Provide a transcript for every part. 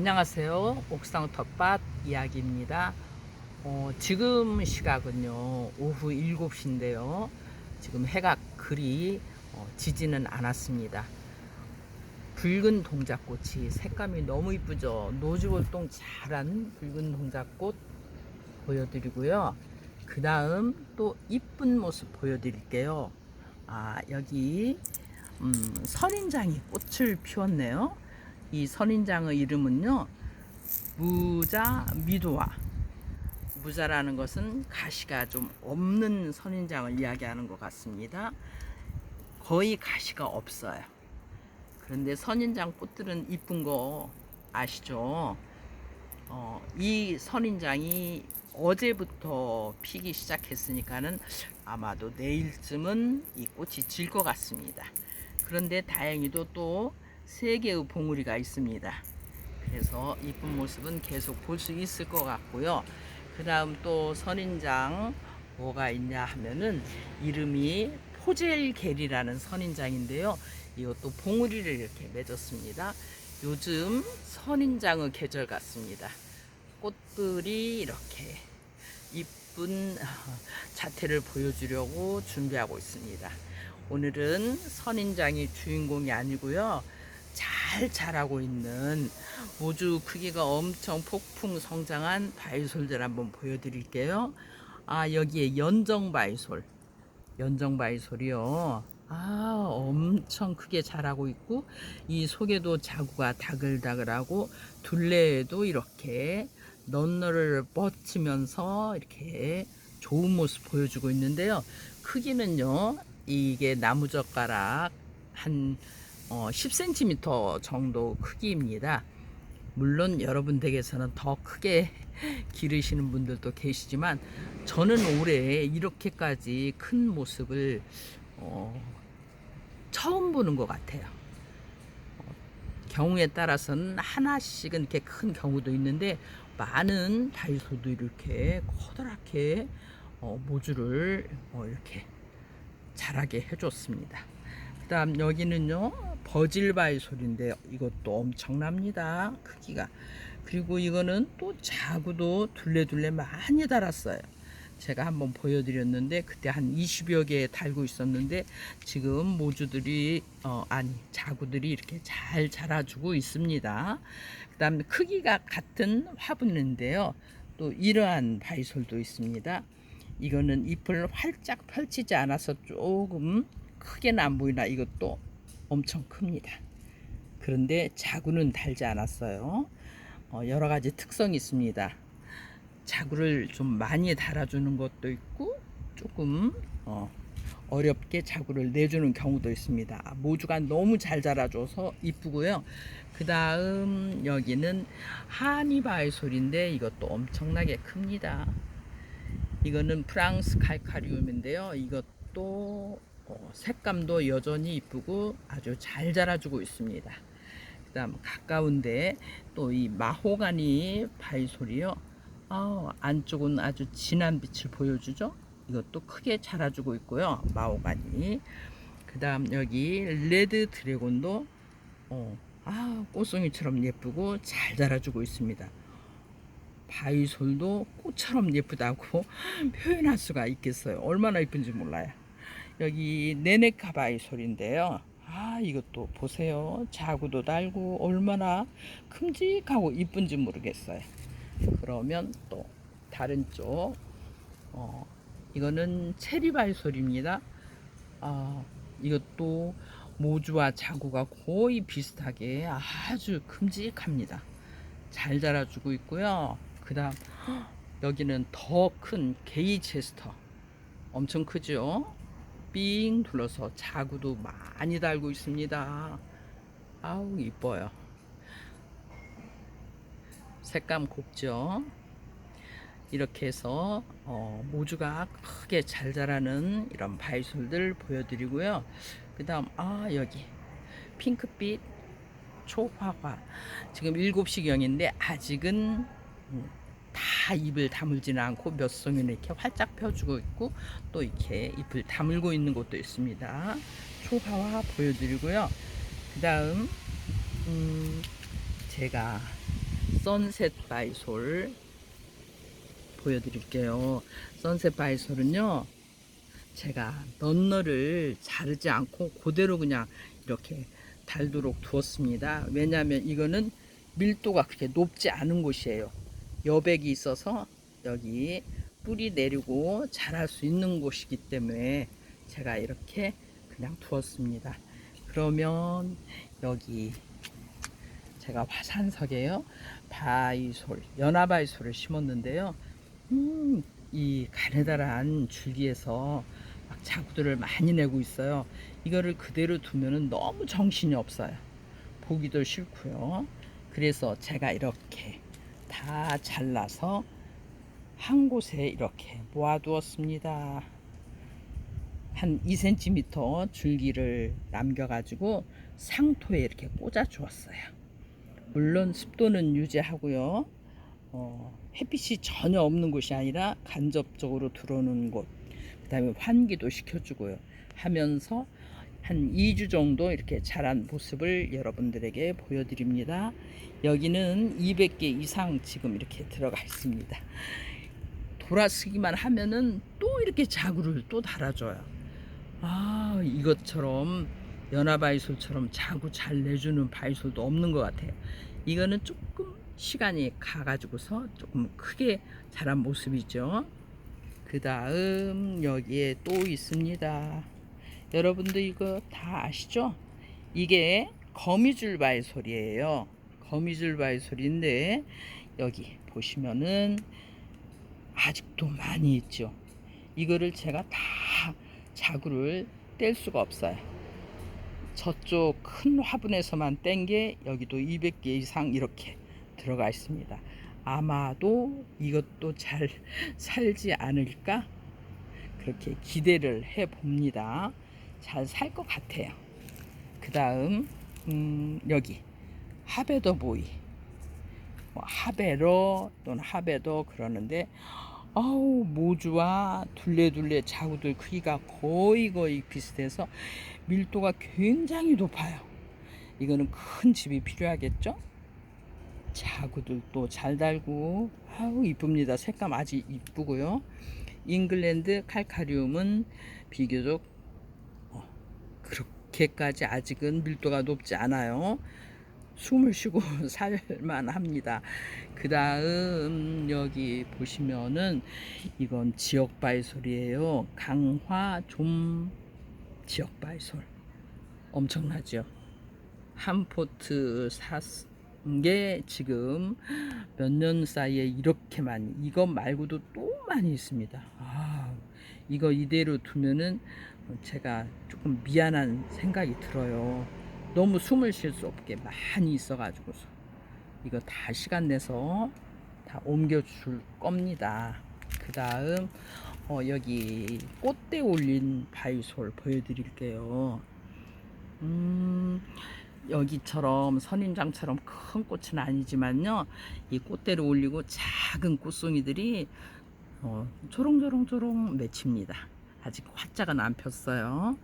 안녕하세요. 옥상 텃밭 이야기입니다. 어, 지금 시각은요, 오후 7시인데요. 지금 해가 그리 어, 지지는 않았습니다. 붉은 동작꽃이 색감이 너무 이쁘죠. 노지월동 잘한 붉은 동작꽃 보여드리고요. 그 다음 또 이쁜 모습 보여드릴게요. 아, 여기, 음, 선인장이 꽃을 피웠네요. 이 선인장의 이름은요, 무자 미도와. 무자라는 것은 가시가 좀 없는 선인장을 이야기하는 것 같습니다. 거의 가시가 없어요. 그런데 선인장 꽃들은 이쁜 거 아시죠? 어, 이 선인장이 어제부터 피기 시작했으니까는 아마도 내일쯤은 이 꽃이 질 것 같습니다. 그런데 다행히도 또 세 개의 봉우리가 있습니다. 그래서 이쁜 모습은 계속 볼 수 있을 것 같고요. 그 다음 또 선인장 뭐가 있냐 하면은 이름이 포젤겔이라는 선인장인데요. 이것도 봉우리를 이렇게 맺었습니다. 요즘 선인장의 계절 같습니다. 꽃들이 이렇게 이쁜 자태를 보여주려고 준비하고 있습니다. 오늘은 선인장이 주인공이 아니고요. 잘 자라고 있는 모주 크기가 엄청 폭풍 성장한 바이솔들 한번 보여드릴게요. 아 여기에 연정 바이솔, 연정 바이솔이요. 아 엄청 크게 자라고 있고 이 속에도 자구가 다글다글하고 둘레에도 이렇게 넌너를 뻗치면서 이렇게 좋은 모습 보여주고 있는데요. 크기는요 이게 나무젓가락 한 어, 10cm 정도 크기입니다. 물론 여러분 댁에서는 더 크게 기르시는 분들도 계시지만 저는 올해 이렇게까지 큰 모습을 어, 처음 보는 것 같아요. 어, 경우에 따라서는 하나씩은 이렇게 큰 경우도 있는데 많은 다이소도 이렇게 커다랗게 어, 모주를 어, 이렇게 자라게 해줬습니다. 그 다음 여기는요 버질바이 소리인데요. 이것도 엄청납니다. 크기가. 그리고 이거는 또 자구도 둘레둘레 많이 달았어요. 제가 한번 보여드렸는데 그때 한 20여 개 달고 있었는데 지금 모주들이 어 아니 자구들이 이렇게 잘 자라주고 있습니다. 그 다음 크기가 같은 화분인데요. 또 이러한 바이솔도 있습니다. 이거는 잎을 활짝 펼치지 않아서 조금 크게는 안 보이나 이것도 엄청 큽니다. 그런데 자구는 달지 않았어요. 어, 여러 가지 특성이 있습니다. 자구를 좀 많이 달아주는 것도 있고 조금 어, 어렵게 자구를 내주는 경우도 있습니다. 모주가 너무 잘 자라줘서 이쁘고요. 그 다음 여기는 하니바이솔인데 이것도 엄청나게 큽니다. 이거는 프랑스 칼카리움인데요. 이것도 어, 색감도 여전히 이쁘고 아주 잘 자라주고 있습니다. 그 다음 가까운데 또 이 마호가니 바이솔이요. 아, 안쪽은 아주 진한 빛을 보여주죠. 이것도 크게 자라주고 있고요. 마호가니. 그 다음 여기 레드 드래곤도 어, 아, 꽃송이처럼 예쁘고 잘 자라주고 있습니다. 바이솔도 꽃처럼 예쁘다고 표현할 수가 있겠어요. 얼마나 예쁜지 몰라요. 여기 네네카 바이솔인데요. 아 이것도 보세요. 자구도 달고 얼마나 큼직하고 이쁜지 모르겠어요. 그러면 또 다른 쪽 어, 이거는 체리 바이솔입니다. 아 이것도 모주와 자구가 거의 비슷하게 아주 큼직합니다. 잘 자라주고 있고요. 그 다음 여기는 더 큰 게이 체스터 엄청 크죠 삥 둘러서 자구도 많이 달고 있습니다. 아우 이뻐요. 색감 곱죠? 이렇게 해서 어, 모주가 크게 잘 자라는 이런 바이솔들 보여드리고요. 그 다음 아 여기 핑크빛 초화화. 지금 7시경인데 아직은 음, 다 잎을 다물지는 않고 몇 송이는 이렇게 활짝 펴주고 있고 또 이렇게 잎을 다물고 있는 곳도 있습니다. 초화화 보여드리고요. 그 다음 음 제가 선셋 바이솔 보여드릴게요. 선셋 바이솔은요, 제가 넌너를 자르지 않고 그대로 그냥 이렇게 달도록 두었습니다. 왜냐하면 이거는 밀도가 그렇게 높지 않은 곳이에요. 여백이 있어서 여기 뿌리 내리고 자랄 수 있는 곳이기 때문에 제가 이렇게 그냥 두었습니다. 그러면 여기 제가 화산석에요 바이솔 연화바이솔을 심었는데요. 음, 이 가느다란 줄기에서 막 자구들을 많이 내고 있어요. 이거를 그대로 두면은 너무 정신이 없어요. 보기도 싫고요. 그래서 제가 이렇게 다 잘라서 한 곳에 이렇게 모아두었습니다. 한 2cm 줄기를 남겨가지고 상토에 이렇게 꽂아 주었어요. 물론 습도는 유지하고요. 어, 햇빛이 전혀 없는 곳이 아니라 간접적으로 들어오는 곳, 그 다음에 환기도 시켜주고요. 하면서 한 2주 정도 이렇게 자란 모습을 여러분들에게 보여드립니다. 여기는 200개 이상 지금 이렇게 들어가 있습니다. 돌아쓰기만 하면은 또 이렇게 자구를 또 달아줘요. 아, 이것처럼 연화바이솔처럼 자구 잘 내주는 바이솔도 없는 것 같아요. 이거는 조금 시간이 가가지고서 조금 크게 자란 모습이죠. 그 다음 여기에 또 있습니다. 여러분도 이거 다 아시죠? 이게 거미줄 바이솔이에요. 거미줄 바이솔인데 여기 보시면은 아직도 많이 있죠. 이거를 제가 다 자구를 뗄 수가 없어요. 저쪽 큰 화분에서만 뗀 게 여기도 200개 이상 이렇게 들어가 있습니다. 아마도 이것도 잘 살지 않을까 그렇게 기대를 해 봅니다. 잘 살 것 같아요. 그 다음 음, 여기 하베더 보이 뭐 하베러 또는 하베더 그러는데 아우 모주와 둘레둘레 자구들 크기가 거의 거의 비슷해서 밀도가 굉장히 높아요. 이거는 큰 집이 필요하겠죠? 자구들도 잘 달고 아우 이쁩니다. 색감 아주 이쁘고요. 잉글랜드 칼카리움은 비교적 어, 그렇게까지 아직은 밀도가 높지 않아요. 숨을 쉬고 살만 합니다. 그 다음 여기 보시면은 이건 지역 바이솔이에요. 강화 좀 지역 바이솔 엄청나죠. 한 포트 샀게 지금 몇 년 사이에 이렇게 많이 이것 말고도 또 많이 있습니다. 아, 이거 이대로 두면은 제가 조금 미안한 생각이 들어요. 너무 숨을 쉴 수 없게 많이 있어가지고서 이거 다 시간 내서 다 옮겨줄 겁니다. 그 다음 어, 여기 꽃대 올린 바이솔 보여드릴게요. 음, 여기처럼 선인장처럼 큰 꽃은 아니지만요. 이 꽃대를 올리고 작은 꽃송이들이 어, 조롱조롱조롱 맺힙니다. 아직 화자가 안 폈어요.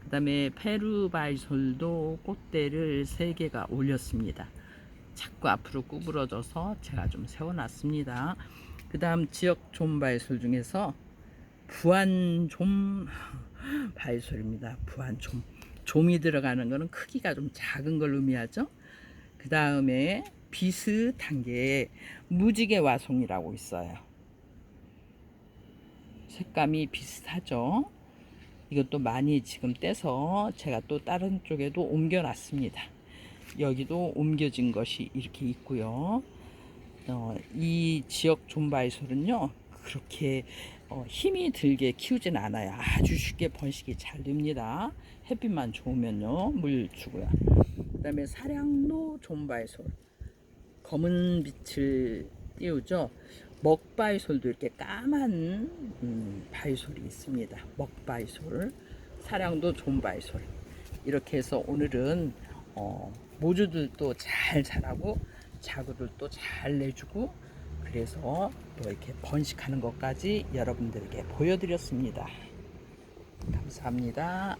그 다음에 페루바이솔도 꽃대를 3개가 올렸습니다. 자꾸 앞으로 구부러져서 제가 좀 세워놨습니다. 그 다음 지역 좀바이솔 중에서 부안좀 바이솔입니다. 부안좀. 좀이 들어가는 거는 크기가 좀 작은 걸 의미하죠. 그 다음에 비슷한 게 무지개 와송이라고 있어요. 색감이 비슷하죠. 이것도 많이 지금 떼서 제가 또 다른 쪽에도 옮겨 놨습니다. 여기도 옮겨진 것이 이렇게 있고요. 어, 이 지역 존바이솔은요, 그렇게 어, 힘이 들게 키우진 않아요. 아주 쉽게 번식이 잘 됩니다. 햇빛만 좋으면요, 물 주고요. 그 다음에 사량로 존바이솔. 검은 빛을 띄우죠. 먹바이솔도 이렇게 까만 음, 바이솔이 있습니다. 먹바이솔, 사량도 존바이솔. 이렇게 해서 오늘은 어, 모주들도 잘 자라고 자구들도 잘 내주고 그래서 또 이렇게 번식하는 것까지 여러분들에게 보여드렸습니다. 감사합니다.